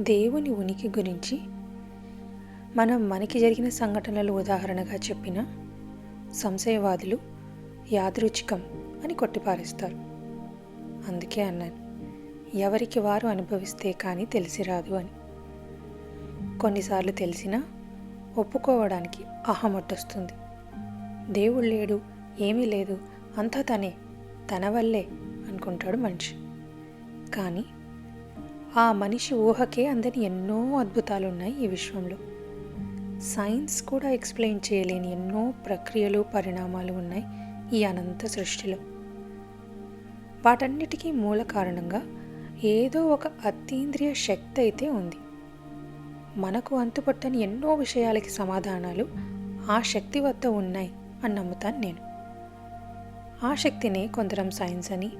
దేవుని ఉనికి గురించి మనం మనకి జరిగిన సంఘటనలు ఉదాహరణగా చెప్పిన సంశయవాదులు యాదృచ్ఛికం అని కొట్టిపారేస్తారు. అందుకే అన్నాను ఎవరికి వారు అనుభవిస్తే కానీ తెలిసి రాదు అని. కొన్నిసార్లు తెలిసినా ఒప్పుకోవడానికి అహమొట్టొస్తుంది. దేవుడు లేడు ఏమీ లేదు అంతా తనే తన వల్లే అనుకుంటాడు మనిషి. కానీ ఆ మనిషి ఊహకే అందని ఎన్నో అద్భుతాలు ఉన్నాయి ఈ విశ్వంలో. సైన్స్ కూడా ఎక్స్ప్లెయిన్ చేయలేని ఎన్నో ప్రక్రియలు పరిణామాలు ఉన్నాయి ఈ అనంత సృష్టిలో. వాటన్నిటికీ మూల కారణంగా ఏదో ఒక అతీంద్రియ శక్తి అయితే ఉంది. మనకు అంతుపట్టని ఎన్నో విషయాలకి సమాధానాలు ఆ శక్తి వద్ద ఉన్నాయి అని నమ్ముతాను నేను. ఆ శక్తినే కొందరం సైన్స్ అని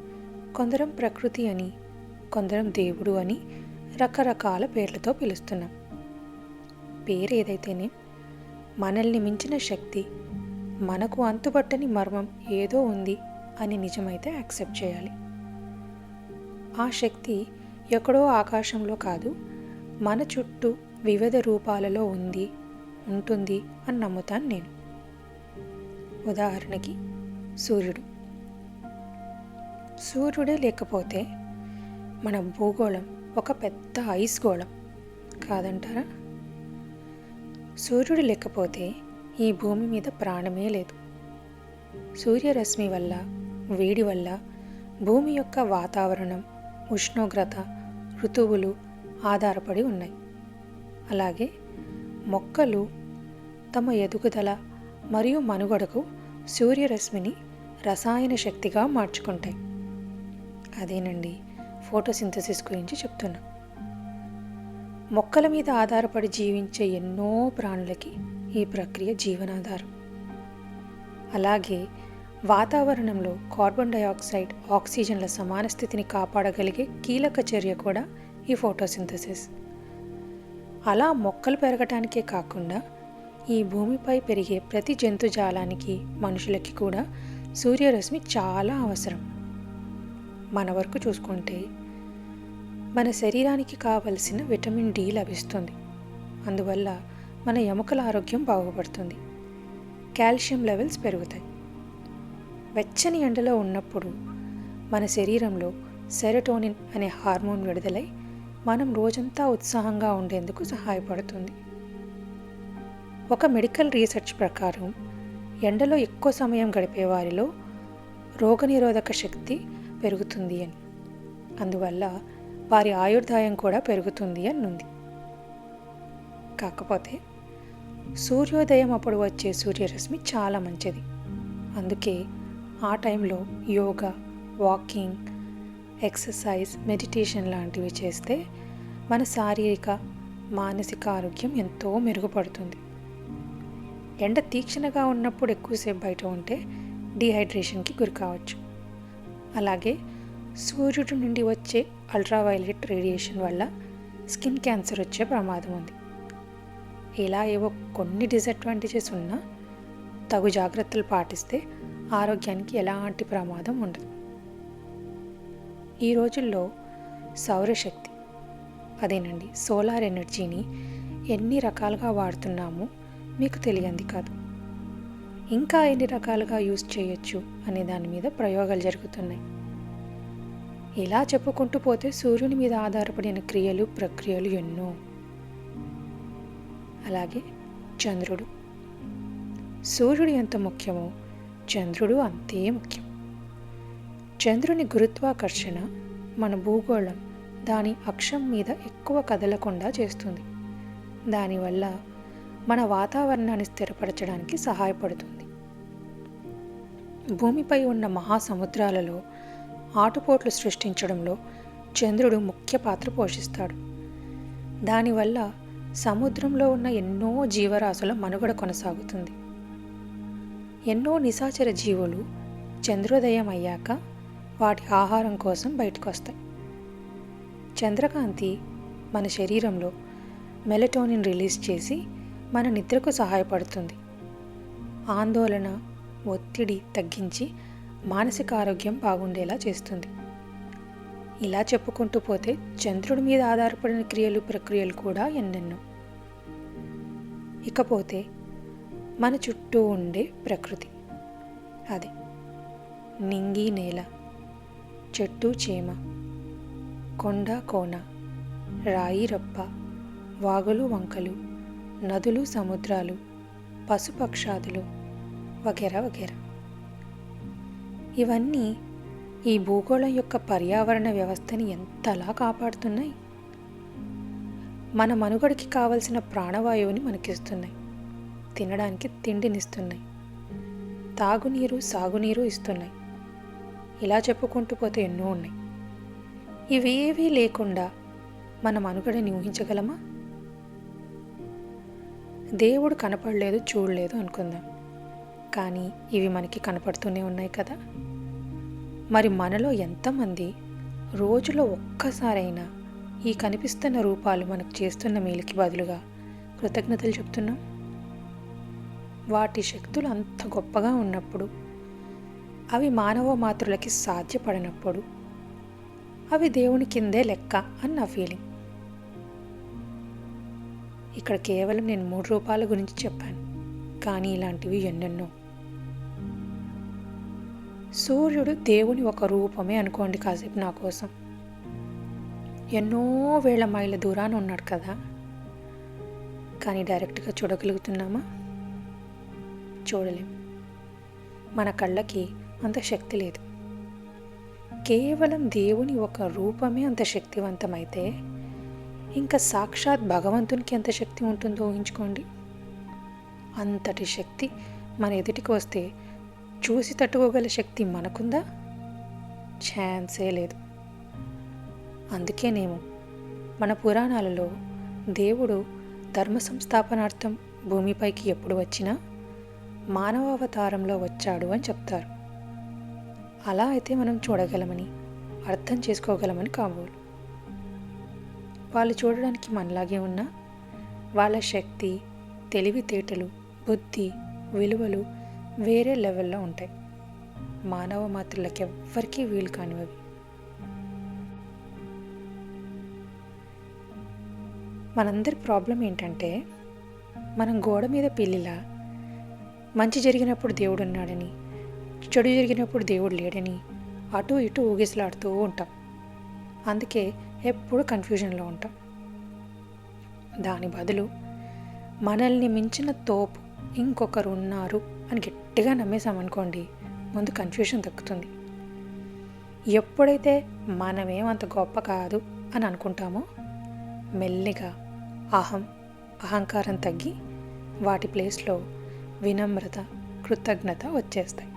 కొందరం ప్రకృతి అని కొందరం దేవుడు అని రకరకాల పేర్లతో పిలుస్తున్నాం. పేరు ఏదైతేనే మనల్ని మించిన శక్తి మనకు అంతుపట్టని మర్మం ఏదో ఉంది అని నిజమైతే యాక్సెప్ట్ చేయాలి. ఆ శక్తి ఎక్కడో ఆకాశంలో కాదు మన చుట్టూ వివిధ రూపాలలో ఉంది ఉంటుంది అని నమ్ముతాను నేను. ఉదాహరణకి సూర్యుడు. సూర్యుడే లేకపోతే మన భూగోళం ఒక పెద్ద ఐస్ గోళం. కాదంటారా? సూర్యుడు లేకపోతే ఈ భూమి మీద ప్రాణమే లేదు. సూర్యరశ్మి వల్ల వేడి వల్ల భూమి యొక్క వాతావరణం ఉష్ణోగ్రత ఋతువులు ఆధారపడి ఉన్నాయి. అలాగే మొక్కలు తమ ఎదుగుదల మరియు మనుగడకు సూర్యరశ్మిని రసాయన శక్తిగా మార్చుకుంటాయి. అదేనండి ఫోటోసింథసిస్ గురించి చెప్తున్నా. మొక్కల మీద ఆధారపడి జీవించే ఎన్నో ప్రాణులకి ఈ ప్రక్రియ జీవనాధారం. అలాగే వాతావరణంలో కార్బన్ డయాక్సైడ్ ఆక్సిజన్ల సమాన స్థితిని కాపాడగలిగే కీలక చర్య కూడా ఈ ఫోటోసింథసిస్. అలా మొక్కలు పెరగటానికే కాకుండా ఈ భూమిపై పెరిగే ప్రతి జంతుజాలానికి మనుషులకి కూడా సూర్యరశ్మి చాలా అవసరం. మన వరకు చూసుకుంటే మన శరీరానికి కావలసిన విటమిన్ డి లభిస్తుంది. అందువల్ల మన ఎముకల ఆరోగ్యం బాగుపడుతుంది. కాల్షియం లెవెల్స్ పెరుగుతాయి. వెచ్చని ఎండలో ఉన్నప్పుడు మన శరీరంలో సెరటోనిన్ అనే హార్మోన్ విడుదలై మనం రోజంతా ఉత్సాహంగా ఉండేందుకు సహాయపడుతుంది. ఒక మెడికల్ రీసెర్చ్ ప్రకారం ఎండలో ఎక్కువ సమయం గడిపే వారిలో రోగనిరోధక శక్తి పెరుగుతుంది అని. అందువల్ల వారి ఆయుర్దాయం కూడా పెరుగుతుంది అని ఉంది కాకపోతే సూర్యోదయం అప్పుడు వచ్చే సూర్యరశ్మి చాలా మంచిది. అందుకే ఆ టైంలో యోగా వాకింగ్ ఎక్సర్సైజ్ మెడిటేషన్ లాంటివి చేస్తే మన శారీరక మానసిక ఆరోగ్యం ఎంతో మెరుగుపడుతుంది. ఎండ తీక్షణగా ఉన్నప్పుడు ఎక్కువసేపు బయట ఉంటే డిహైడ్రేషన్కి గురి కావచ్చు. అలాగే సూర్యుడి నుండి వచ్చే అల్ట్రావైలెట్ రేడియేషన్ వల్ల స్కిన్ క్యాన్సర్ వచ్చే ప్రమాదం ఉంది. ఇలా ఏవో కొన్ని డిసడ్వాంటేజెస్ ఉన్నా తగు జాగ్రత్తలు పాటిస్తే ఆరోగ్యానికి ఎలాంటి ప్రమాదం ఉండదు. ఈ రోజుల్లో సౌరశక్తి అదేనండి సోలార్ ఎనర్జీని ఎన్ని రకాలుగా వాడుతున్నామో మీకు తెలియంది కాదు. ఇంకా ఎన్ని రకాలుగా యూజ్ చేయొచ్చు అనే దాని మీద ప్రయోగాలు జరుగుతున్నాయి. ఇలా చెప్పుకుంటూ పోతే సూర్యుని మీద ఆధారపడిన క్రియలు ప్రక్రియలు ఎన్నో. అలాగే చంద్రుడు. సూర్యుడు ఎంత ముఖ్యమో చంద్రుడు అంతే ముఖ్యం. చంద్రుని గురుత్వాకర్షణ మన భూగోళం దాని అక్షం మీద ఎక్కువ కదలకుండా చేస్తుంది. దానివల్ల మన వాతావరణాన్ని స్థిరపరచడానికి సహాయపడుతుంది. భూమిపై ఉన్న మహాసముద్రాలలో ఆటుపోట్లు సృష్టించడంలో చంద్రుడు ముఖ్య పాత్ర పోషిస్తాడు. దానివల్ల సముద్రంలో ఉన్న ఎన్నో జీవరాశుల మనుగడ కొనసాగుతుంది. ఎన్నో నిశాచర జీవులు చంద్రోదయం అయ్యాక వాటి ఆహారం కోసం బయటకు వస్తాయి చంద్రకాంతి మన శరీరంలో మెలటోనిన్ రిలీజ్ చేసి మన నిద్రకు సహాయపడుతుంది. ఆందోళన ఒత్తిడి తగ్గించి మానసిక ఆరోగ్యం బాగుండేలా చేస్తుంది. ఇలా చెప్పుకుంటూ పోతే చంద్రుడి మీద ఆధారపడిన క్రియలు ప్రక్రియలు కూడా ఎన్నెన్నో. ఇకపోతే మన చుట్టూ ఉండే ప్రకృతి అది నింగి నేల చెట్టు చేమ కొండ కోన రాయి రప్ప వాగులు వంకలు నదులు సముద్రాలు పశుపక్షాదులు వగేరా వగేరా. ఇవన్నీ ఈ భూగోళం యొక్క పర్యావరణ వ్యవస్థని ఎంతలా కాపాడుతున్నాయి? మన మనుగడకి కావలసిన ప్రాణవాయువుని మనకిస్తున్నాయి. తినడానికి తిండినిస్తున్నాయి. తాగునీరు సాగునీరు ఇస్తున్నాయి. ఇలా చెప్పుకుంటూ పోతే ఎన్నో ఉన్నాయి. ఇవేవీ లేకుండా మన మనుగడని ఊహించగలమా? దేవుడు కనపడలేదు చూడలేదు అనుకుందాం. కానీ ఇవి మనకి కనపడుతూనే ఉన్నాయి కదా. మరి మనలో ఎంతమంది రోజులో ఒక్కసారైనా ఈ కనిపిస్తున్న రూపాలు మనకు చేస్తున్న మేలుకి బదులుగా కృతజ్ఞతలు చెప్తున్నాం. వాటి శక్తులు అంత గొప్పగా ఉన్నప్పుడు అవి మానవ మాతృలకి సాధ్యపడినప్పుడు అవి దేవుని కిందే లెక్క అని నా ఫీలింగ్ ఇక్కడ కేవలం నేను మూడు రూపాయల గురించి చెప్పాను. కానీ ఇలాంటివి ఎన్నెన్నో. సూర్యుడు దేవుని ఒక రూపమే అనుకోండి కాసేపు నా కోసం. ఎన్నో వేల మైళ్ళ దూరాన ఉన్నాడు కదా. కానీ డైరెక్ట్గా చూడగలుగుతున్నామా? చూడలేం. మన కళ్ళకి అంత శక్తి లేదు. కేవలం దేవుని ఒక రూపమే అంత శక్తివంతమైతే ఇంకా సాక్షాత్ భగవంతునికి ఎంత శక్తి ఉంటుందో ఊహించుకోండి. అంతటి శక్తి మన ఎదుటికి వస్తే చూసి తట్టుకోగల శక్తి మనకుందా? ఛాన్సే లేదు. అందుకేనేమో మన పురాణాలలో దేవుడు ధర్మ సంస్థాపనార్థం భూమిపైకి ఎప్పుడు వచ్చినా మానవావతారంలో వచ్చాడు అని చెప్తారు. అలా అయితే మనం చూడగలమని అర్థం చేసుకోగలమని కాబోలు. వాళ్ళు చూడడానికి మనలాగే ఉన్నా వాళ్ళ శక్తి తెలివితేటలు బుద్ధి విలువలు వేరే లెవెల్లో ఉంటాయి. మానవ మాతృలకి ఎవ్వరికీ వీలు కానివి. మనందరి ప్రాబ్లం ఏంటంటే మనం గోడ మీద పిల్లిలా మంచి జరిగినప్పుడు దేవుడు ఉన్నాడని చెడు జరిగినప్పుడు దేవుడు లేడని అటు ఇటు ఊగిసలాడుతూ ఉంటాం. అందుకే ఎప్పుడు కన్ఫ్యూజన్లో ఉంటాం. దాని బదులు మనల్ని మించిన తోపు ఇంకొకరు ఉన్నారు అని గట్టిగా నమ్మేశామనుకోండి ముందు కన్ఫ్యూషన్ తగ్గుతుంది. ఎప్పుడైతే మనమేమంత గొప్ప కాదు అని అనుకుంటామో మెల్లిగా అహం అహంకారం తగ్గి వాటి ప్లేస్లో వినమ్రత కృతజ్ఞత వచ్చేస్తాయి.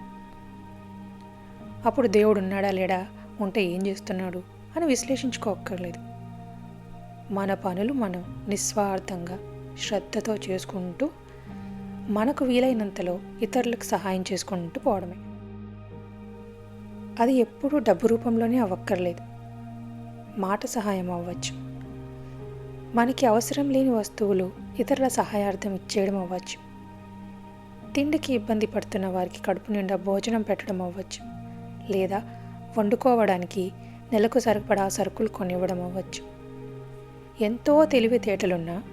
అప్పుడు దేవుడు ఉన్నాడా లేడా ఉంటే ఏం చేస్తున్నాడు అని విశ్లేషించుకోక్కర్లేదు. మన పనులు మనం నిస్వార్థంగా శ్రద్ధతో చేసుకుంటూ మనకు వీలైనంతలో ఇతరులకు సహాయం చేసుకుంటూ పోవడమే. అది ఎప్పుడూ డబ్బు రూపంలోనే అవ్వక్కర్లేదు. మాట సహాయం అవ్వచ్చు. మనకి అవసరం లేని వస్తువులు ఇతరుల సహాయార్థం ఇచ్చేయడం అవ్వచ్చు. తిండికి ఇబ్బంది పడుతున్న వారికి కడుపు నిండా భోజనం పెట్టడం అవ్వచ్చు. లేదా వండుకోవడానికి నెలకు సరిపడా సరుకులు కొనివ్వడం అవ్వచ్చు. ఎంతో తెలివితేటలున్నా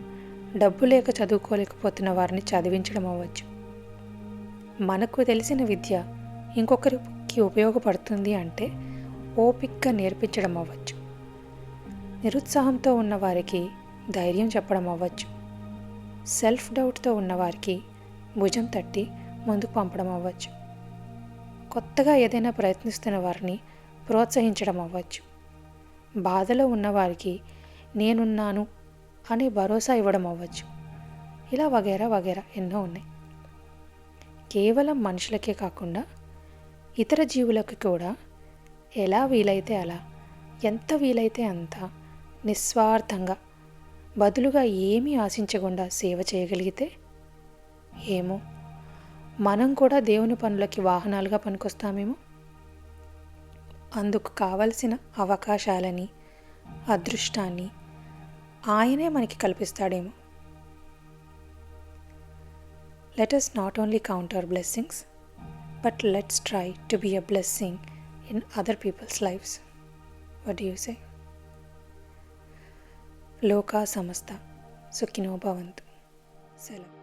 డబ్బు లేక చదువుకోలేకపోతున్న వారిని చదివించడం అవ్వచ్చు. మనకు తెలిసిన విద్య ఇంకొకరికి ఉపయోగపడుతుంది అంటే ఓపిక్గా నేర్పించడం అవ్వచ్చు. నిరుత్సాహంతో ఉన్నవారికి ధైర్యం చెప్పడం అవ్వచ్చు. సెల్ఫ్ డౌట్తో ఉన్నవారికి భుజం తట్టి ముందుకు పంపడం అవ్వచ్చు. కొత్తగా ఏదైనా ప్రయత్నిస్తున్న వారిని ప్రోత్సహించడం అవ్వచ్చు. బాధలో ఉన్నవారికి నేనున్నాను అని భరోసా ఇవ్వడం అవ్వచ్చు. ఇలా వగేరా వగేరా ఎన్నో ఉన్నాయి. కేవలం మనుషులకే కాకుండా ఇతర జీవులకు కూడా ఎలా వీలైతే అలా ఎంత వీలైతే అంత నిస్వార్థంగా బదులుగా ఏమీ ఆశించకుండా సేవ చేయగలిగితే ఏమో? మనం కూడా దేవుని పనులకి వాహనాలుగా పనికొస్తామేమో? అందుకు కావలసిన అవకాశాలని అదృష్టాన్ని ఆయనే మనకి కల్పిస్తాడేమో. Let us not only count our blessings but let's try to be a blessing in other people's lives what you say లోకా సమస్త సుఖినో భవంతు సెలవు